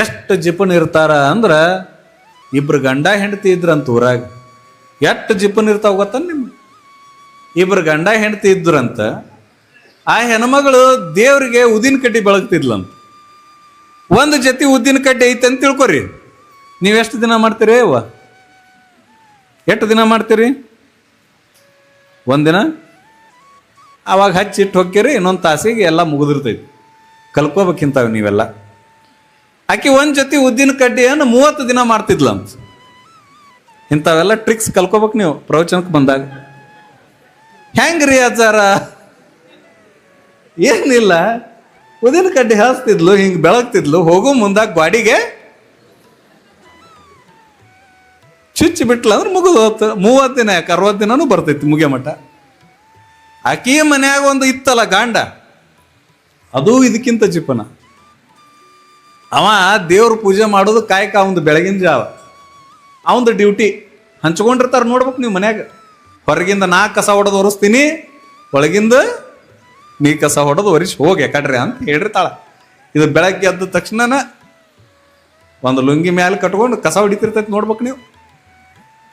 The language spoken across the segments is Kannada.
ಎಷ್ಟು ಜಿಪನ್ ಇರ್ತಾರ ಅಂದ್ರ ಇಬ್ರು ಗಂಡ ಹೆಂಡತಿ ಇದ್ರಂತ ಊರಾಗ, ಎಷ್ಟು ಜಿಪನ್ ಇರ್ತಾವ ಗೊತ್ತ ನಿಮ್ಗೆ? ಇಬ್ರು ಗಂಡ ಹೆಂಡತಿ ಇದ್ರಂತ, ಆ ಹೆಣ್ಮಗಳು ದೇವ್ರಿಗೆ ಉದ್ದಿನ ಕಡ್ಡಿ ಬೆಳಗ್ತಿದ್ಲಂತ. ಒಂದು ಜೊತೆ ಉದ್ದಿನ ಕಡ್ಡಿ ಐತೆ ಅಂತ ತಿಳ್ಕೊರಿ. ನೀವು ಎಷ್ಟು ದಿನ ಮಾಡ್ತೀರಿ ಅವ್ವ? ಎಷ್ಟು ದಿನ ಮಾಡ್ತೀರಿ? ಒಂದಿನ ಅವಾಗ ಹಚ್ಚಿಟ್ಟು ಹೋಗ್ತೀರಿ ಇನ್ನೊಂದು ತಾಸಿಗೆ ಎಲ್ಲ ಮುಗಿದಿರ್ತೈತಿ. ಕಲ್ಕೋಬೇಕಿಂತಾವೆ ನೀವೆಲ್ಲ. ಆಕೆ ಒಂದು ಜೊತೆ ಉದ್ದಿನ ಕಡ್ಡಿಯನ್ನು ಮೂವತ್ತು ದಿನ ಮಾಡ್ತಿದ್ಲಂತ ಇಂಥವೆಲ್ಲ ಟ್ರಿಕ್ಸ್ ಕಲ್ಕೋಬೇಕು ನೀವು, ಪ್ರವಚನಕ್ಕೆ ಬಂದಾಗ. ಹೆಂಗ್ರಿ ಅಜ್ಜಾರ ಏನಿಲ್ಲ. ಉದಿನ ಕಡ್ಡಿ ಹಾಸ್ತಿದ್ಲು, ಹಿಂಗೆ ಬೆಳಗ್ತಿದ್ಲು, ಹೋಗೋ ಮುಂದಾಗ ಬಾಡಿಗೆ ಚುಚ್ಚಿ ಬಿಟ್ಲ ಅಂದ್ರೆ ಮುಗಿದು ಹೋತು. ಮೂವತ್ತು ದಿನ, ಯಾಕೆ ಅರವತ್ತು ದಿನನೂ ಬರ್ತೈತಿ ಮುಗಿಯ ಮಠ. ಆಕಿ ಮನ್ಯಾಗ ಒಂದು ಇತ್ತಲ್ಲ ಗಾಂಡ. ಅದು ಇದಕ್ಕಿಂತ ಚಿಪ್ಪನ ಅವ ದೇವ್ರ ಪೂಜೆ ಮಾಡೋದು ಕಾಯಕ ಅವಂದು ಬೆಳಗಿನ ಜಾವ. ಅವಂದು ಡ್ಯೂಟಿ. ಹಂಚ್ಕೊಂಡಿರ್ತಾರ ನೋಡ್ಬೇಕು ನೀವು ಮನ್ಯಾಗ. ಹೊರಗಿಂದ ನಾ ಕಸ ಹೊಡೆದು ಒರೆಸ್ತೀನಿ, ಒಳಗಿಂದ ನೀ ಕಸ ಹೊಡೆದು ಒರಿಸಿ ಹೋಗಿ ಯಾಕಡ್ರಿ ಅಂತ ಹೇಳಿರ್ತಾಳ. ಇದು ಬೆಳಗ್ಗೆ ಎದ್ದ ತಕ್ಷಣನ ಒಂದು ಲುಂಗಿ ಮ್ಯಾಲೆ ಕಟ್ಕೊಂಡು ಕಸ ಹೊಡಿತಿರ್ತೈತಿ ನೋಡ್ಬೇಕು ನೀವು.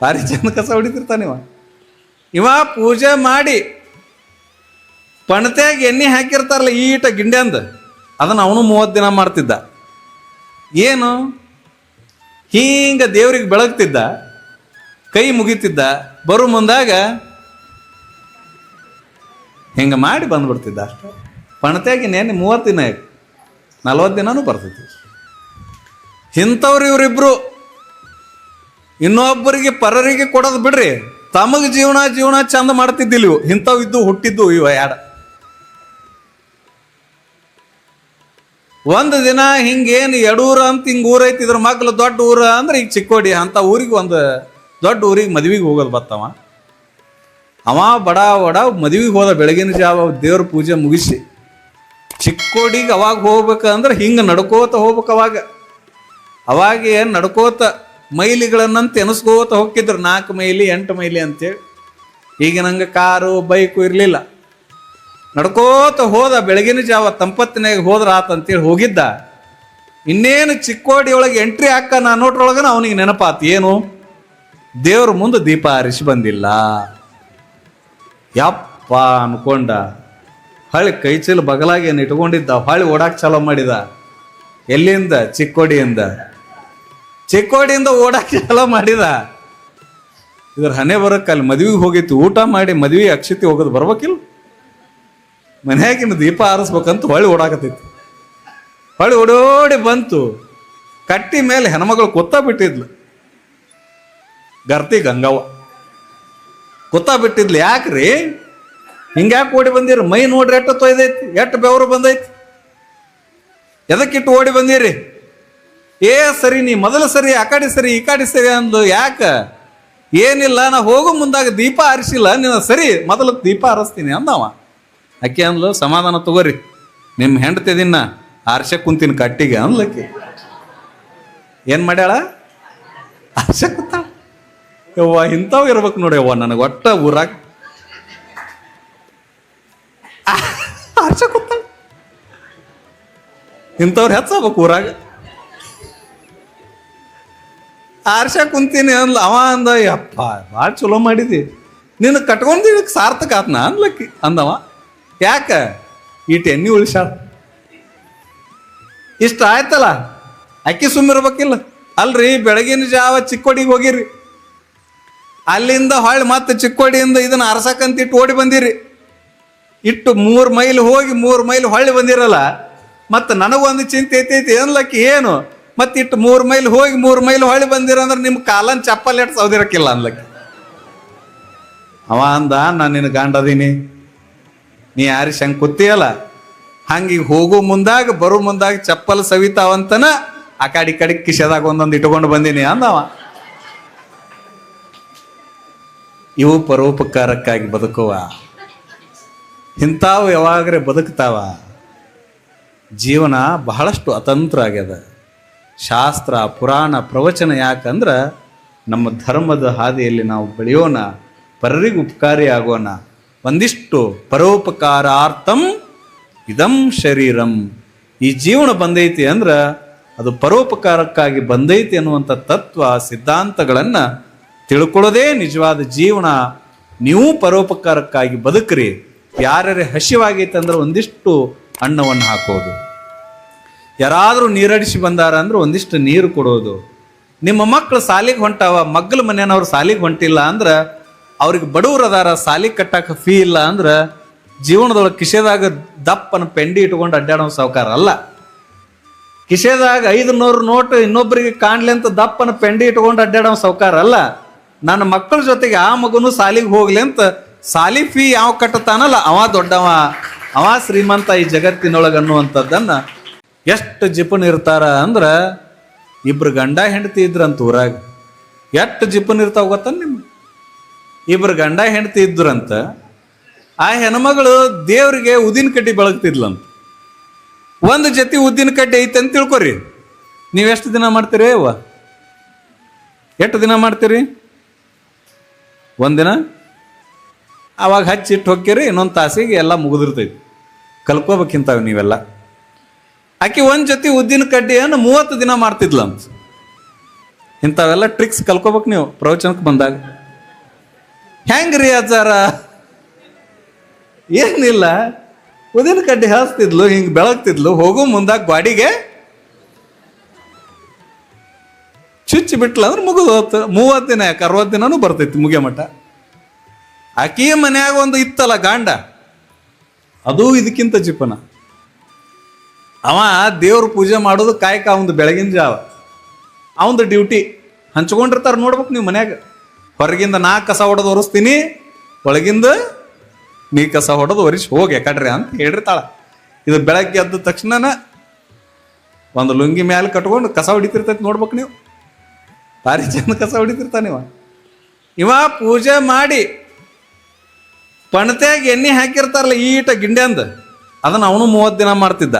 ಭಾರಿ ಚಂದ ಕಸ ಹೊಡಿತಿರ್ತಾನ ಇವ. ಇವ ಪೂಜೆ ಮಾಡಿ ಪಣತೆಗೆ ಎಣ್ಣೆ ಹಾಕಿರ್ತಾರಲ್ಲ ಈಟ ಗಿಂಡೆ ಅಂದ ಅದನ್ನ ಅವನು ಮೂವತ್ತು ದಿನ ಮಾಡ್ತಿದ್ದ. ಏನು? ಹಿಂಗ ದೇವ್ರಿಗೆ ಬೆಳಗ್ತಿದ್ದ, ಕೈ ಮುಗಿತಿದ್ದ, ಬರು ಮುಂದಾಗ ಹಿಂಗ ಮಾಡಿ ಬಂದ್ಬಿಡ್ತಿದ್ದ ಅಷ್ಟೇ. ಪಣತೆಯಾಗಿ ನೆನೆ ಮೂವತ್ತು ದಿನ ನಲ್ವತ್ತು ದಿನನೂ ಬರ್ತೈತಿ. ಇಂಥವ್ರು ಇವರಿಬ್ರು, ಇನ್ನೊಬ್ಬರಿಗೆ ಪರರಿಗೆ ಕೊಡೋದು ಬಿಡ್ರಿ. ತಮಗ ಜೀವನ ಜೀವನ ಚಂದ ಮಾಡ್ತಿದ್ದಿಲ್ಲ ಇವು ಇಂಥವು ಇದ್ದು ಹುಟ್ಟಿದ್ದು ಇವ ಯಾಡ. ಒಂದು ದಿನ ಹಿಂಗೇನು ಎಡೂರ ಅಂತ ಹಿಂಗೆ ಊರೈತಿ ಇದ್ರ ಮಗ್ಲು ದೊಡ್ಡ ಊರ ಅಂದ್ರೆ ಈಗ ಚಿಕ್ಕೋಡಿ, ಅಂತ ಊರಿಗೆ ಒಂದು ದೊಡ್ಡ ಊರಿಗೆ ಮದುವೆಗೆ ಹೋಗೋದು ಬತ್ತವ. ಅವ ಬಡ ಬಡ ಮದುವೆಗೆ ಹೋದ ಬೆಳಗಿನ ಜಾವ ದೇವ್ರ ಪೂಜೆ ಮುಗಿಸಿ ಚಿಕ್ಕೋಡಿಗೆ ಅವಾಗ ಹೋಗ್ಬೇಕಂದ್ರೆ ಹಿಂಗೆ ನಡ್ಕೋತ ಹೋಗ್ಬೇಕು ಅವಾಗ. ಅವಾಗ ಏನು ನಡ್ಕೋತ ಮೈಲಿಗಳನ್ನಂತ ಎನಿಸ್ಕೋತ ಹೋಗ್ತಿದ್ರು ನಾಲ್ಕು ಮೈಲಿ, ಎಂಟು ಮೈಲಿ ಅಂತೇಳಿ. ಈಗ ನಂಗೆ ಕಾರು, ಬೈಕು ಇರಲಿಲ್ಲ. ನಡ್ಕೋತ ಹೋದ ಬೆಳಗಿನ ಜಾವ ತಂಪತ್ತಿನಾಗ ಹೋದ್ರ ಆತಂತೇಳಿ ಹೋಗಿದ್ದ. ಇನ್ನೇನು ಚಿಕ್ಕೋಡಿ ಒಳಗೆ ಎಂಟ್ರಿ ಹಾಕ ನಾ ನೋಟ್ರೊಳಗನ ಅವನಿಗೆ ನೆನಪಾತ, ಏನು? ದೇವ್ರ ಮುಂದೆ ದೀಪ ಹರಿಸಿ ಬಂದಿಲ್ಲ. ಯಪ್ಪ ಅನ್ಕೊಂಡ. ಹೊಳ್ಳಿ ಕೈ ಚೀಲ ಬಗಲಾಗಿ ಏನು ಇಟ್ಕೊಂಡಿದ್ದ? ಹಳಿ ಓಡಾಕ್ ಚಾಲೋ ಮಾಡಿದ. ಎಲ್ಲಿಂದ? ಚಿಕ್ಕೋಡಿಯಿಂದ. ಚಿಕ್ಕೋಡಿಯಿಂದ ಓಡಾಕ್ ಚಾಲೋ ಮಾಡಿದ. ಇದ್ರ ಹಣೆ ಬರಕ್ಕೆ ಅಲ್ಲಿ ಮದ್ವಿಗೆ ಹೋಗಿತ್ತು. ಊಟ ಮಾಡಿ ಮದ್ವಿ ಅಕ್ಷತೆ ಹೋಗೋದು ಬರ್ಬೇಕಿಲ್ಲ? ಮನ್ಯಾಗಿನ ದೀಪ ಆರಿಸ್ಬೇಕಂತ ಹೊಳ್ಳಿ ಓಡಾಕತ್ತೈತಿ. ಹೊಳ್ಳಿ ಓಡೋಡಿ ಬಂತು. ಕಟ್ಟಿ ಮೇಲೆ ಹೆಣ್ಮಗಳು ಕೊತ್ತ ಬಿಟ್ಟಿದ್ಲು. ಗರ್ತಿ ಗಂಗವ್ವ. ಕೊತ್ತ ಬಿಟ್ಟಿದ್ಲು ಯಾಕ್ರಿ? ಹಿಂಗ್ಯಾಕೆ ಓಡಿ ಬಂದಿರಿ? ಮೈ ನೋಡ್ರಿ ಎಟ್ಟು ತೊಯ್ದೈತಿ ಎಷ್ಟು ಬೆವರು ಬಂದೈತಿ. ಎದಕ್ಕಿಟ್ಟು ಓಡಿ ಬಂದಿರಿ? ಏ ಸರಿ, ನೀ ಮೊದಲು ಸರಿ, ಆ ಕಡೆ ಸರಿ, ಈ ಕಡೆ ಸರಿ ಅಂದ್ಲು. ಯಾಕ? ಏನಿಲ್ಲ, ನಾ ಹೋಗೋ ಮುಂದಾಗ ದೀಪ ಆರಿಸಿಲ್ಲ ನೀನು ಸರಿ, ಮೊದಲು ದೀಪ ಆರಿಸ್ತೀನಿ ಅಂದವ. ಅಕ್ಕಿ ಅಂದ್ಲು, ಸಮಾಧಾನ ತಗೋರಿ. ನಿಮ್ಮ ಹೆಂಡತಿ ದಿನ ಕುಂತಿನ ಕಟ್ಟಿಗೆ. ಅಂದ್ಲಕ್ಕಿ ಏನ್ ಮಾಡ್ಯಾಳ? ಆರ್ಷ ಕುಂತಾಳ. ಯವ್ವ, ಇಂಥವ್ ಇರ್ಬೇಕು ನೋಡಿ ಯವ್ವ, ನನಗೆ ಒಟ್ಟ ಊರಾಗ. ಆರ್ಸೆ ಕುಂತಾಳ. ಇಂಥವ್ರು ಹೆಚ್ಚಬೇಕು ಊರಾಗ? ಆರ್ಷ ಕುಂತೀನಿ ಅಂದ್ಲ. ಅವ ಅಂದ, ಯಪ್ಪ, ಭಾಳ ಚಲೋ ಮಾಡಿದಿ. ನಿನ್ನ ಕಟ್ಕೊಂಡಿ ಸಾರ್ಥಕ ಆತ್ನ? ಅನ್ಲಕ್ಕಿ ಅಂದವ ಯಾಕ? ಈಟ್ ಎಣ್ಣೆ ಉಳಿಸಾಳ ಇಷ್ಟ ಆಯ್ತಲ್ಲ? ಅಕ್ಕಿ ಸುಮ್ಮಿರ್ಬೇಕಿಲ್ಲ ಅಲ್ರಿ, ಬೆಳಗಿನ ಜಾವ ಚಿಕ್ಕೋಡಿಗೆ ಹೋಗಿರಿ. ಅಲ್ಲಿಂದ ಹೊಳ್ಳಿ ಮತ್ತೆ ಚಿಕ್ಕೋಡಿಯಿಂದ ಇದನ್ನ ಅರಸಕ್ಕಂತ ಇಟ್ಟು ಓಡಿ ಬಂದಿರಿ. ಇಟ್ಟು ಮೂರು ಮೈಲ್ ಹೋಗಿ ಮೂರು ಮೈಲ್ ಹೊಳ್ಳಿ ಬಂದಿರಲ್ಲ, ಮತ್ತೆ ನನಗೊಂದು ಚಿಂತೆ ಐತೈತಿ ಅನ್ಲಕ್ಕಿ ಏನು? ಮತ್ತೆ ಇಟ್ಟು ಮೂರು ಮೈಲ್ ಹೋಗಿ ಮೂರು ಮೈಲ್ ಹೊಳ್ಳಿ ಬಂದಿರ ಅಂದ್ರೆ ನಿಮ್ಮ ಕಾಲನ್ ಚಪ್ಪಲ್ ಎಟ್ ಸೌದಿರಕ್ಕಿಲ್ಲ ಅನ್ಲಕ್ಕಿ ಅವ ಅಂದ, ನಾನು ನಿನ್ನ ಗಂಡದೀನಿ. ನೀ ಯಾರಿ ಶಂಕ್ ಕೂತಿಯಲ್ಲ ಹಂಗೆ ಹೋಗೋ ಮುಂದಾಗ, ಬರೋ ಮುಂದಾಗ ಚಪ್ಪಲ್ ಸವಿತಾವಂತನ ಆ ಕಡೆ ಕಡೆ ಕಿಶೆದಾಗ ಒಂದೊಂದು ಇಟ್ಕೊಂಡು ಬಂದೀನಿ ಅಂದವ. ಇವು ಪರೋಪಕಾರಕ್ಕಾಗಿ ಬದುಕುವ. ಇಂಥವು ಯಾವಾಗ್ರೆ ಬದುಕ್ತಾವ? ಜೀವನ ಬಹಳಷ್ಟು ಅತಂತ್ರ ಆಗ್ಯದ. ಶಾಸ್ತ್ರ, ಪುರಾಣ, ಪ್ರವಚನ ಯಾಕಂದ್ರೆ ನಮ್ಮ ಧರ್ಮದ ಹಾದಿಯಲ್ಲಿ ನಾವು ಬೆಳೆಯೋಣ, ಪರರಿಗೆ ಉಪಕಾರಿ ಆಗೋಣ ಒಂದಿಷ್ಟು ಪರೋಪಕಾರಾರ್ಥಂ ಇದಂ ಶರೀರಂ. ಈ ಜೀವನ ಬಂದೈತಿ ಅಂದ್ರೆ ಅದು ಪರೋಪಕಾರಕ್ಕಾಗಿ ಬಂದೈತಿ ಅನ್ನುವಂಥ ತತ್ವ, ಸಿದ್ಧಾಂತಗಳನ್ನು ತಿಳ್ಕೊಳ್ಳೋದೇ ನಿಜವಾದ ಜೀವನ. ನೀವು ಪರೋಪಕಾರಕ್ಕಾಗಿ ಬದುಕ್ರಿ. ಯಾರ್ಯಾರೇ ಹಸಿವಾಗೈತೆ ಅಂದ್ರೆ ಒಂದಿಷ್ಟು ಅನ್ನವನ್ನು ಹಾಕೋದು. ಯಾರಾದರೂ ನೀರಡಿಸಿ ಬಂದಾರ ಅಂದ್ರೆ ಒಂದಿಷ್ಟು ನೀರು ಕೊಡೋದು. ನಿಮ್ಮ ಮಕ್ಕಳು ಸಾಲಿಗೆ ಹೊಂಟಾವ, ಮಗ್ಗಲ ಮನೆಯವ್ರು ಸಾಲಿಗೆ ಹೊಂಟಿಲ್ಲ ಅಂದ್ರೆ ಅವ್ರಿಗೆ ಬಡವ್ರು ಅದಾರ, ಸಾಲಿ ಕಟ್ಟಾಕ ಫೀ ಇಲ್ಲ ಅಂದ್ರೆ ಜೀವನದೊಳಗೆ ಕಿಶೆದಾಗ ದಪ್ಪನ ಪೆಂಡಿ ಇಟ್ಕೊಂಡು ಅಡ್ಡಾಡೋ ಸಾವುಕಾರ ಅಲ್ಲ. ಕಿಶೆದಾಗ ಐದು ನೂರು ನೋಟು ಇನ್ನೊಬ್ಬರಿಗೆ ಕಾಣ್ಲಿ ಅಂತ ದಪ್ಪನ ಪೆಂಡಿ ಇಟ್ಕೊಂಡು ಅಡ್ಡಾಡೋ ಸಾವುಕಾರ ಅಲ್ಲ. ನನ್ನ ಮಕ್ಕಳ ಜೊತೆಗೆ ಆ ಮಗನು ಸಾಲಿಗೆ ಹೋಗ್ಲಿ ಅಂತ ಸಾಲಿ ಫೀ ಯಾವ ಕಟ್ಟತಾನಲ್ಲ, ಅವ ದೊಡ್ಡವ, ಅವ ಶ್ರೀಮಂತ ಈ ಜಗತ್ತಿನೊಳಗೆ ಅನ್ನುವಂಥದ್ದನ್ನ ಎಷ್ಟು ಜಿಪನ್ ಇರ್ತಾರ ಅಂದ್ರ ಇಬ್ರು ಗಂಡ ಹೆಂಡತಿ ಇದ್ರಂತ ಊರಾಗ. ಎಷ್ಟು ಜಿಪನ್ ಇರ್ತಾವ ಗೊತ್ತ ನಿಮ್ಗೆ? ಇಬ್ರು ಗಂಡ ಹೆಂಡತಿ ಇದ್ರಂತ ಆ ಹೆಣ್ಮಗಳು ದೇವರಿಗೆ ಉದ್ದಿನ ಕಡ್ಡಿ ಬೆಳಗ್ತಿದ್ಲಂತ. ಒಂದು ಜೊತೆ ಉದ್ದಿನ ಕಡ್ಡಿ ಐತೆ ಅಂತ ತಿಳ್ಕೊರಿ. ನೀವು ಎಷ್ಟು ದಿನ ಮಾಡ್ತೀರಿ ಅವ್ವ? ಎಷ್ಟು ದಿನ ಮಾಡ್ತೀರಿ? ಒಂದಿನ ಅವಾಗ ಹಚ್ಚಿಟ್ಟು ಹೋಗ್ತೀರಿ ಇನ್ನೊಂದು ತಾಸಿಗೆ ಎಲ್ಲ ಮುಗಿದಿರ್ತೈತಿ. ಕಲ್ಕೋಬೇಕಿಂತಾವೆ ನೀವೆಲ್ಲ. ಆಕೆ ಒಂದು ಜೊತೆ ಉದ್ದಿನ ಕಡ್ಡಿಯನ್ನು ಮೂವತ್ತು ದಿನ ಮಾಡ್ತಿದ್ಲಂತ. ಇಂಥವೆಲ್ಲ ಟ್ರಿಕ್ಸ್ ಕಲ್ಕೋಬೇಕು ನೀವು ಪ್ರವಚನಕ್ಕೆ ಬಂದಾಗ. ಹೆಂಗ್ರಿ ಅಜ್ಜಾರ ಏನಿಲ್ಲ. ಉದಿನ ಕಡ್ಡಿ ಹಾಸ್ತಿದ್ಲು, ಹಿಂಗೆ ಬೆಳಗ್ತಿದ್ಲು, ಹೋಗೋ ಮುಂದಾಗ ಗಾಡಿಗೆ. ಚುಚ್ಚಿ ಬಿಟ್ಲ ಅಂದ್ರೆ ಮುಗಿದು ಮೂವತ್ತು ದಿನ ಯಾಕೆ? ಅರವತ್ತು ದಿನನೂ ಬರ್ತೈತಿ ಮುಗಿಯ ಮಠ. ಆಕೆಯ ಮನ್ಯಾಗ ಒಂದು ಇತ್ತಲ್ಲ ಗಾಂಡ? ಅದು ಇದಕ್ಕಿಂತ ಚಿಪ್ಪನ. ಅವ ದೇವ್ರ ಪೂಜೆ ಮಾಡೋದು ಕಾಯಕ ಅವಂದು ಬೆಳಗಿನ ಜಾವ. ಅವಂದು ಡ್ಯೂಟಿ. ಹಂಚ್ಕೊಂಡಿರ್ತಾರ ನೋಡ್ಬೇಕು ನೀವು ಮನ್ಯಾಗ. ಹೊರಗಿಂದ ನಾ ಕಸ ಹೊಡೆದು ಒರೆಸ್ತೀನಿ, ಒಳಗಿಂದ ನೀ ಕಸ ಹೊಡೆದು ಒರಿಸಿ. ಹೋಗಿ ಕಡ್ರಿ ಅಂತ ಹೇಳಿರ್ತಾಳ. ಇದು ಬೆಳಗ್ಗೆ ಎದ್ದ ತಕ್ಷಣನ ಒಂದು ಲುಂಗಿ ಮ್ಯಾಲೆ ಕಟ್ಕೊಂಡು ಕಸ ಹೊಡಿತಿರ್ತೈತಿ ನೋಡ್ಬೇಕು ನೀವು. ಭಾರಿ ಚಂದ ಕಸ ಹೊಡಿತಿರ್ತಾನೆ ಇವ. ಇವ ಪೂಜೆ ಮಾಡಿ ಪಣತೆಗೆ ಎಣ್ಣೆ ಹಾಕಿರ್ತಾರಲ್ಲ ಈಟ ಅಂದ, ಅದನ್ನ ಅವನು ಮೂವತ್ತು ದಿನ ಮಾಡ್ತಿದ್ದ.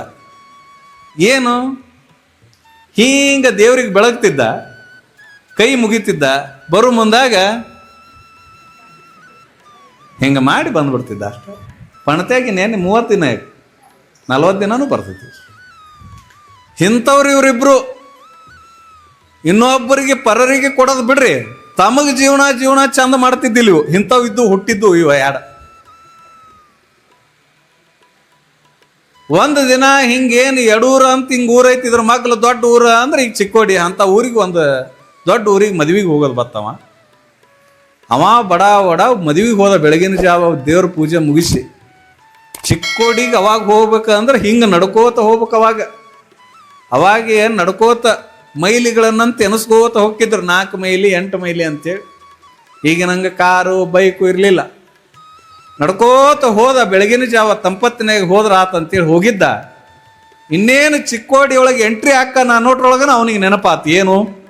ಏನು? ಹೀಂಗ ದೇವ್ರಿಗೆ ಬೆಳಗ್ತಿದ್ದ, ಕೈ ಮುಗಿತಿದ್ದ ಬರು ಮುಂದಾಗ ಹಿಂಗೆ ಮಾಡಿ ಬಂದ್ಬಿಡ್ತಿದ್ದ ಅಷ್ಟೇ. ಪಣತೆಯಾಗಿ ನೇನೆ ಮೂವತ್ತು ದಿನ ನಲ್ವತ್ತು ದಿನನೂ ಬರ್ತೈತಿ. ಇಂಥವ್ರು ಇವರಿಬ್ರು. ಇನ್ನೊಬ್ಬರಿಗೆ ಪರರಿಗೆ ಕೊಡೋದು ಬಿಡ್ರಿ. ತಮಗೆ ಜೀವನ ಜೀವನ ಚಂದ ಮಾಡ್ತಿದ್ದಿಲ್ಲ ಇವು. ಇಂಥವು ಇದ್ದು ಹುಟ್ಟಿದ್ದು ಇವ ಯಾಡ. ಒಂದು ದಿನ ಹಿಂಗೇನು ಎಡೂರ ಅಂತ ಹಿಂಗೆ ಊರೈತಿ, ಇದ್ರ ಮಗ್ಲು ದೊಡ್ಡ ಊರ ಅಂದ್ರೆ ಈಗ ಚಿಕ್ಕೋಡಿ ಅಂತ ಊರಿಗೆ ಒಂದು ದೊಡ್ಡ ಊರಿಗೆ ಮದುವೆಗೆ ಹೋಗೋದು ಬತ್ತವ. ಅವ ಬಡ ಬಡ ಮದುವೆಗೆ ಹೋದ ಬೆಳಗಿನ ಜಾವ ದೇವ್ರ ಪೂಜೆ ಮುಗಿಸಿ ಚಿಕ್ಕೋಡಿಗೆ ಅವಾಗ ಹೋಗ್ಬೇಕಂದ್ರೆ ಹಿಂಗೆ ನಡ್ಕೋತ ಹೋಗ್ಬೇಕು ಅವಾಗ. ಅವಾಗ ಏನು ನಡ್ಕೋತ ಮೈಲಿಗಳನ್ನಂತ ಎನಿಸ್ಕೋತ ಹೋಗ್ತಿದ್ರು, ನಾಲ್ಕು ಮೈಲಿ, ಎಂಟು ಮೈಲಿ ಅಂತೇಳಿ. ಈಗ ನಂಗೆ ಕಾರು, ಬೈಕು ಇರಲಿಲ್ಲ. ನಡ್ಕೋತ ಹೋದ ಬೆಳಗಿನ ಜಾವ ತಂಪತ್ತಿನಾಗ ಹೋದ್ರ ಆತಂತೇಳಿ ಹೋಗಿದ್ದ. ಇನ್ನೇನು ಚಿಕ್ಕೋಡಿ ಒಳಗೆ ಎಂಟ್ರಿ ಹಾಕ ನಾನು ನೋಡ್ರೊಳಗನ ಅವನಿಗೆ ನೆನಪಾತು, ಏನು?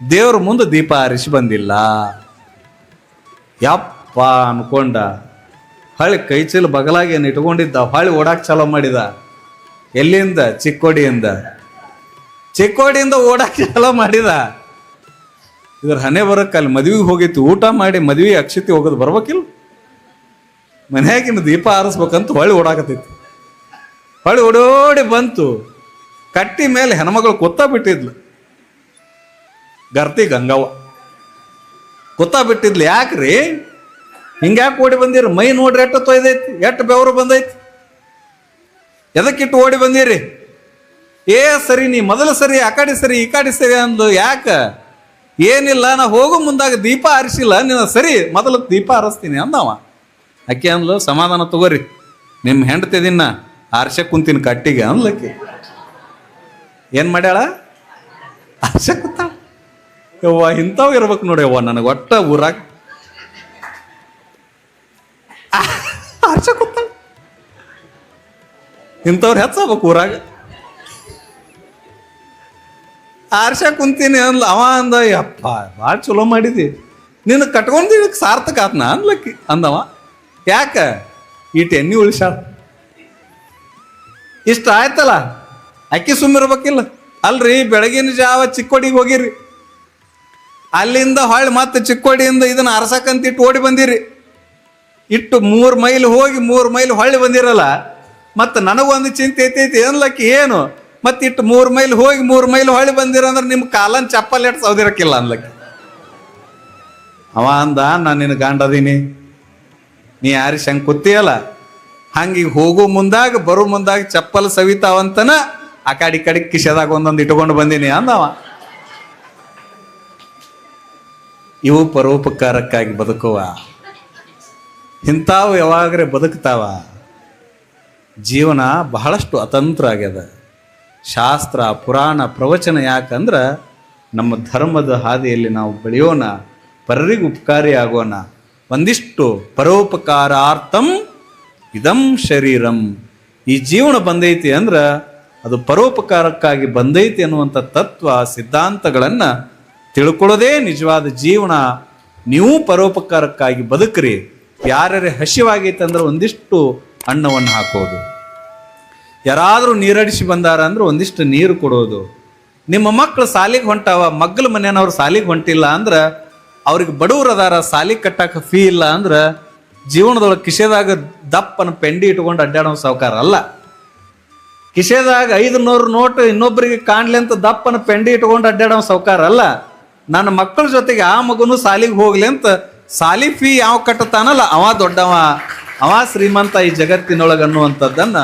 ದೇವ್ರ ಮುಂದೆ ದೀಪ ಹರಿಸಿ ಬಂದಿಲ್ಲ. ಯಪ್ಪ ಅನ್ಕೊಂಡ. ಹಳಿ ಕೈ ಚೀಲ ಬಗಲಾಗಿ ಏನು ಇಟ್ಕೊಂಡಿದ್ದ? ಹೊಳ್ಳಿ ಓಡಾಕ್ ಚಾಲೋ ಮಾಡಿದ. ಎಲ್ಲಿಂದ? ಚಿಕ್ಕೋಡಿಯಿಂದ. ಚಿಕ್ಕೋಡಿಯಿಂದ ಓಡಾಕ್ ಚಾಲೋ ಮಾಡಿದ. ಇದ್ರ ಹನೆ ಬರಕ್ಕೆ ಅಲ್ಲಿ ಮದ್ವಿಗೆ ಹೋಗಿತ್ತು. ಊಟ ಮಾಡಿ ಮದ್ವಿ ಅಕ್ಷತೆ ಹೋಗೋದು ಬರ್ಬೇಕಿಲ್ಲ? ಮನ್ಯಾಗಿನ ದೀಪ ಆರಿಸ್ಬೇಕಂತ ಹೊಳಿ ಓಡಾಕತ್ತೈತಿ ಹೊಳಿ ಓಡೋಡಿ ಬಂತು. ಕಟ್ಟಿ ಮೇಲೆ ಹೆಣ್ಮಗಳು ಕೊತ್ತ ಬಿಟ್ಟಿದ್ಲು. ಗರ್ತಿ ಗಂಗವ್ವ. ಕೊತ್ತ ಬಿಟ್ಟಿದ್ಲು ಯಾಕ್ರಿ? ಹಿಂಗ್ಯಾಕೆ ಓಡಿ ಬಂದಿರಿ? ಮೈ ನೋಡ್ರಿ ಎಷ್ಟು ತೊಯ್ದೈತಿ ಎಷ್ಟು ಬೆವರು ಬಂದೈತಿ. ಎದಕ್ಕಿಟ್ಟು ಓಡಿ ಬಂದಿರಿ? ಏ ಸರಿ, ನೀ ಮೊದಲು ಸರಿ, ಆ ಕಡೆ ಸರಿ, ಈ ಕಡೆ ಸರಿ ಅಂದ್ಲು ಯಾಕ? ಏನಿಲ್ಲ, ನಾ ಹೋಗೋ ಮುಂದಾಗ ದೀಪ ಹರಿಸಿಲ್ಲ ನೀನು ಸರಿ, ಮೊದಲು ದೀಪ ಹರಿಸ್ತೀನಿ ಅಂದವ. ಅಕ್ಕಿ ಅಂದ್ಲು, ಸಮಾಧಾನ ತಗೋರಿ ನಿಮ್ಮ ಹೆಂಡತಿ ದಿನ ಕುಂತಿನ ಕುಂತೀನಿ ಕಟ್ಟಿಗೆ ಅಂದ್ಲಕ್ಕಿ. ಏನ್ ಮಾಡ್ಯಾಳ? ಆರ್ಸೆ ಕೂತಾಳ. ಯವ್ವ, ಇಂಥವ್ ಇರ್ಬೇಕು ನೋಡಿ ಯವ್ವ, ನನಗೆ ಒಟ್ಟ ಊರಾಗ. ಆರ್ಷ ಕೂತ ಇಂಥವ್ರು ಹೆಚ್ಚಬೇಕು ಊರಾಗ. ಆರ್ಷ ಕುಂತೀನಿ ಅಂದ್ಲ, ಅವ ಅಂದ, ಯಪ್ಪ, ಭಾಳ ಚಲೋ ಮಾಡಿದಿ. ನಿನ್ನ ಕಟ್ಕೊಂಡಿದ್ದಕ್ಕೆ ಸಾರ್ಥಕ ಆತ್ನ ಅನ್ಲಕ್ಕಿ ಅಂದವ. ಯಾಕ? ಈಟ್ ಎಣ್ಣೆ ಉಳಿಸ್ಯಾಳ. ಇಷ್ಟ ಆಯ್ತಲ್ಲ? ಅಕ್ಕಿ ಸುಮ್ಮಿರ್ಬೇಕಿಲ್ಲ. ಅಲ್ರಿ, ಬೆಳಗಿನ ಜಾವ ಚಿಕ್ಕೋಡಿಗೆ ಹೋಗಿರಿ. ಅಲ್ಲಿಂದ ಹೊಳ್ಳಿ ಮತ್ತೆ ಚಿಕ್ಕೋಡಿಯಿಂದ ಇದನ್ನ ಅರಸಕ್ಕಂತ ಇಟ್ಟು ಓಡಿ ಬಂದಿರಿ. ಇಟ್ಟು ಮೂರು ಮೈಲ್ ಹೋಗಿ ಮೂರು ಮೈಲ್ ಹೊಳ್ಳಿ ಬಂದಿರಲ್ಲ, ಮತ್ತೆ ನನಗೊಂದು ಚಿಂತೆ ಐತೈತಿ ಅನ್ಲಕ್ಕಿ ಏನು ಮತ್ತೆ ಇಟ್ಟು ಮೂರು ಮೈಲ್ ಹೋಗಿ ಮೂರು ಮೈಲ್ ಹೊಳ್ಳಿ ಬಂದಿರ ಅಂದ್ರೆ ನಿಮ್ಮ ಕಾಲನ್ ಚಪ್ಪಲ್ ಎಟ್ ಸೌದಿರಕ್ಕಿಲ್ಲ ಅನ್ಲಕ್ಕಿ ಅವ ಅಂದ, ನಾನು ನಿನ್ನ ಗಂಡದೀನಿ. ನೀ ಯಾರಿ ಶಂಕ್ ಕೂತಿಯಲ್ಲ ಹಂಗೆ ಈಗ ಹೋಗೋ ಮುಂದಾಗ, ಬರೋ ಮುಂದಾಗ ಚಪ್ಪಲ್ ಸವಿತಾವಂತನ ಆ ಕಡೆ ಈ ಕಡೆ ಕಿಶೆದಾಗ ಒಂದೊಂದು ಇಟ್ಕೊಂಡು ಬಂದೀನಿ ಅಂದವ. ಇವು ಪರೋಪಕಾರಕ್ಕಾಗಿ ಬದುಕುವ. ಇಂಥವು ಯಾವಾಗ್ರೆ ಬದುಕ್ತಾವ. ಜೀವನ ಬಹಳಷ್ಟು ಅತಂತ್ರ ಆಗ್ಯದ ಶಾಸ್ತ್ರ, ಪುರಾಣ, ಪ್ರವಚನ ಯಾಕಂದ್ರೆ ನಮ್ಮ ಧರ್ಮದ ಹಾದಿಯಲ್ಲಿ ನಾವು ಬೆಳೆಯೋಣ, ಪರರಿಗೆ ಉಪಕಾರಿ ಆಗೋಣ. ಒಂದಿಷ್ಟು ಪರೋಪಕಾರಾರ್ಥಂ ಇದಂ ಶರೀರಂ. ಈ ಜೀವನ ಬಂದೈತಿ ಅಂದ್ರೆ ಅದು ಪರೋಪಕಾರಕ್ಕಾಗಿ ಬಂದೈತಿ ಅನ್ನುವಂಥ ತತ್ವ, ಸಿದ್ಧಾಂತಗಳನ್ನು ತಿಳ್ಕೊಳ್ಳೋದೇ ನಿಜವಾದ ಜೀವನ. ನೀವು ಪರೋಪಕಾರಕ್ಕಾಗಿ ಬದುಕ್ರಿ. ಯಾರ್ಯಾರ ಹಸಿವಾಗೈತೆ ಅಂದ್ರೆ ಒಂದಿಷ್ಟು ಅನ್ನವನ್ನು ಹಾಕೋದು. ಯಾರಾದರೂ ನೀರಡಿಸಿ ಬಂದಾರ ಅಂದ್ರೆ ಒಂದಿಷ್ಟು ನೀರು ಕೊಡೋದು. ನಿಮ್ಮ ಮಕ್ಕಳು ಸಾಲಿಗೆ ಹೊಂಟಾವ ಮಗ್ಗಲ ಮನೆಯವ್ರು ಸಾಲಿಗೆ ಹೊಂಟಿಲ್ಲ ಅಂದ್ರೆ ಅವ್ರಿಗೆ ಬಡವ್ರು ಅದಾರ, ಸಾಲಿಗೆ ಕಟ್ಟಕ್ಕೆ ಫೀ ಇಲ್ಲ ಅಂದ್ರೆ ಜೀವನದೊಳಗೆ ಕಿಶೆದಾಗ ದಪ್ಪನ ಪೆಂಡಿ ಇಟ್ಕೊಂಡು ಅಡ್ಡಾಡೋ ಸಾವುಕಾರ ಅಲ್ಲ. ಕಿಶೆದಾಗ ಐದು ನೂರು ನೋಟು ಇನ್ನೊಬ್ಬರಿಗೆ ಕಾಣ್ಲಿ ಅಂತ ದಪ್ಪನ ಪೆಂಡಿ ಇಟ್ಕೊಂಡು ಅಡ್ಡಾಡೋ ಸಾವುಕಾರ ಅಲ್ಲ. ನನ್ನ ಮಕ್ಕಳ ಜೊತೆಗೆ ಆ ಮಗುನು ಸಾಲಿಗೆ ಹೋಗ್ಲಿ ಅಂತ ಸಾಲಿ ಫೀ ಯಾವ ಕಟ್ಟತಾನಲ್ಲ ಅವ ದೊಡ್ಡವ. ಅವ ಶ್ರೀಮಂತ ಈ ಜಗತ್ತಿನೊಳಗೆ ಅನ್ನುವಂಥದ್ದನ್ನ